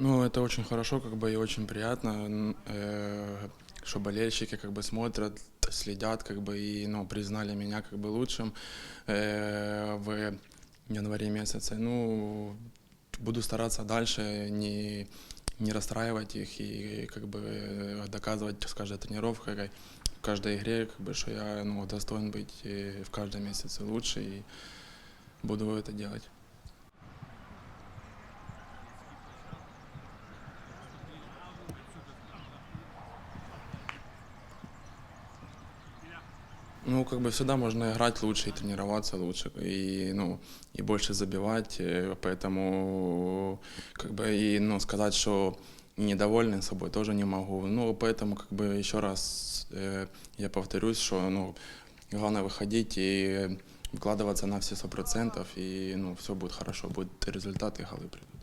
Ну, это очень хорошо, как бы и очень приятно, э, что болельщики как бы смотрят, следят, как бы и ну, признали меня как бы лучшим э, в январе месяце. Ну, буду стараться дальше не, не расстраивать их и как бы доказывать с каждой тренировкой, в каждой игре, как бы, что я ну, достоин быть э, в каждом месяце лучше и буду это делать. Ну, как бы всегда можно играть лучше и тренироваться лучше, и, ну, и больше забивать, э, поэтому, как бы, и, ну, сказать, что недоволен собой тоже не могу. Ну, поэтому, как бы, еще раз э, я повторюсь, что, ну, главное выходить и вкладываться на все сто процентов, и, ну, все будет хорошо, будет результат и голы придут.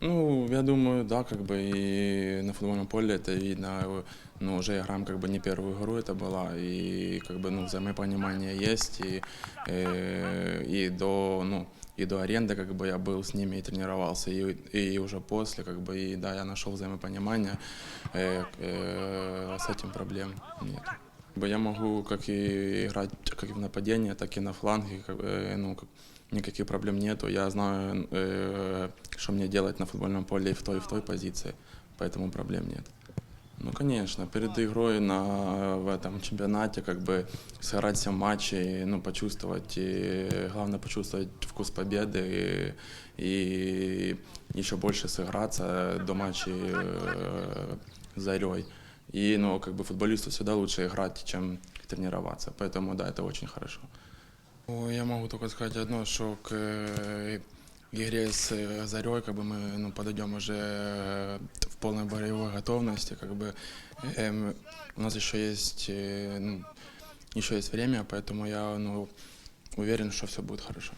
Ну, я думаю, да, как бы и на футбольном поле это видно. Ну, уже играем как бы не первую игру это была, и как бы, ну, взаимопонимание есть, и, э, и до, ну, и до аренды как бы я был с ними и тренировался, и, и уже после, как бы, и да, я нашел взаимопонимание, э, э, с этим проблем нет. Как бы Я могу как и играть как и в нападении, так и на фланге, как бы, ну, как- никаких проблем нету. Я знаю, э, что мне делать на футбольном поле и в той, и в той позиции, поэтому проблем нет. Ну, конечно, перед игрой на, в этом чемпионате как бы сыграть все матчи, ну, почувствовать, и, главное почувствовать вкус победы и, и еще больше сыграться до матчей э, с Зарей. И, ну, как бы футболисту всегда лучше играть, чем тренироваться, поэтому, да, это очень хорошо. Ну, Я могу только сказать одно, что к э, игре с э, Зарей как бы мы ну, подойдем уже э, в полной боевой готовности. Как бы, эм, у нас еще есть, э, ну, еще есть время, поэтому я ну, уверен, что все будет хорошо.